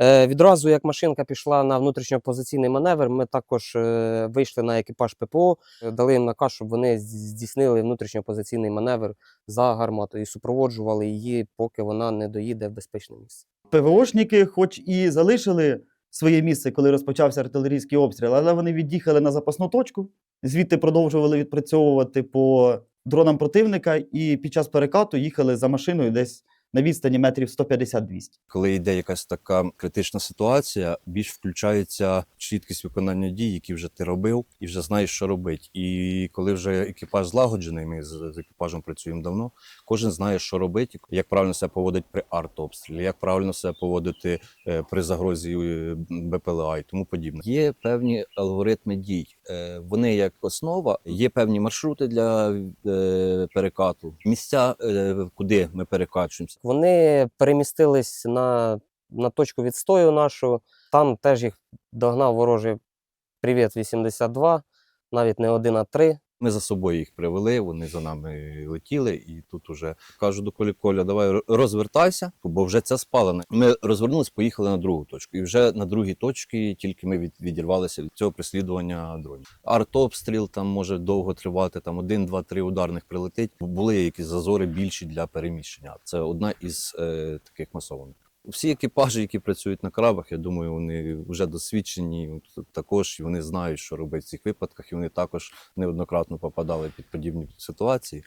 Е, Відразу як машинка пішла на внутрішньопозиційний маневр, ми також е, вийшли на екіпаж ППО, е, дали їм наказ, щоб вони здійснили внутрішньопозиційний маневр за гарматою і супроводжували її, поки вона не доїде в безпечне місце. ПВОшники, хоч і залишили своє місце, коли розпочався артилерійський обстріл, але вони від'їхали на запасну точку, звідти продовжували відпрацьовувати по дронам противника, і під час перекату їхали за машиною десь на відстані метрів 150-200. Коли йде якась така критична ситуація, більш включається чіткість виконання дій, які вже ти робив, і вже знаєш, що робити. І коли вже екіпаж злагоджений, ми з, екіпажем працюємо давно. Кожен знає, що робити, як правильно себе поводити при артобстрілі, як правильно себе поводити е, при загрозі е, БПЛА і тому подібне. Є певні алгоритми дій. Е, Вони як основа, є певні маршрути для перекату, місця, куди ми перекачуємося. Вони перемістились на, на точку відстою нашу. Там теж їх догнав ворожий Привіт 82, навіть не один, а три. Ми за собою їх привели, вони за нами летіли, і тут уже кажу до Колі Коля, давай розвертайся, бо вже це спалено. Ми розвернулись, поїхали на другу точку. І вже на другій точці тільки ми від, відірвалися від цього преслідування дронів. Артобстріл там може довго тривати, там один, два, три ударних прилетить. Були якісь зазори більші для переміщення. Це одна із е, таких масованих. Всі екіпажі, які працюють на крабах, я думаю, вони вже досвідчені також, і вони знають, що робити в цих випадках, і вони також неоднократно попадали під подібні ситуації.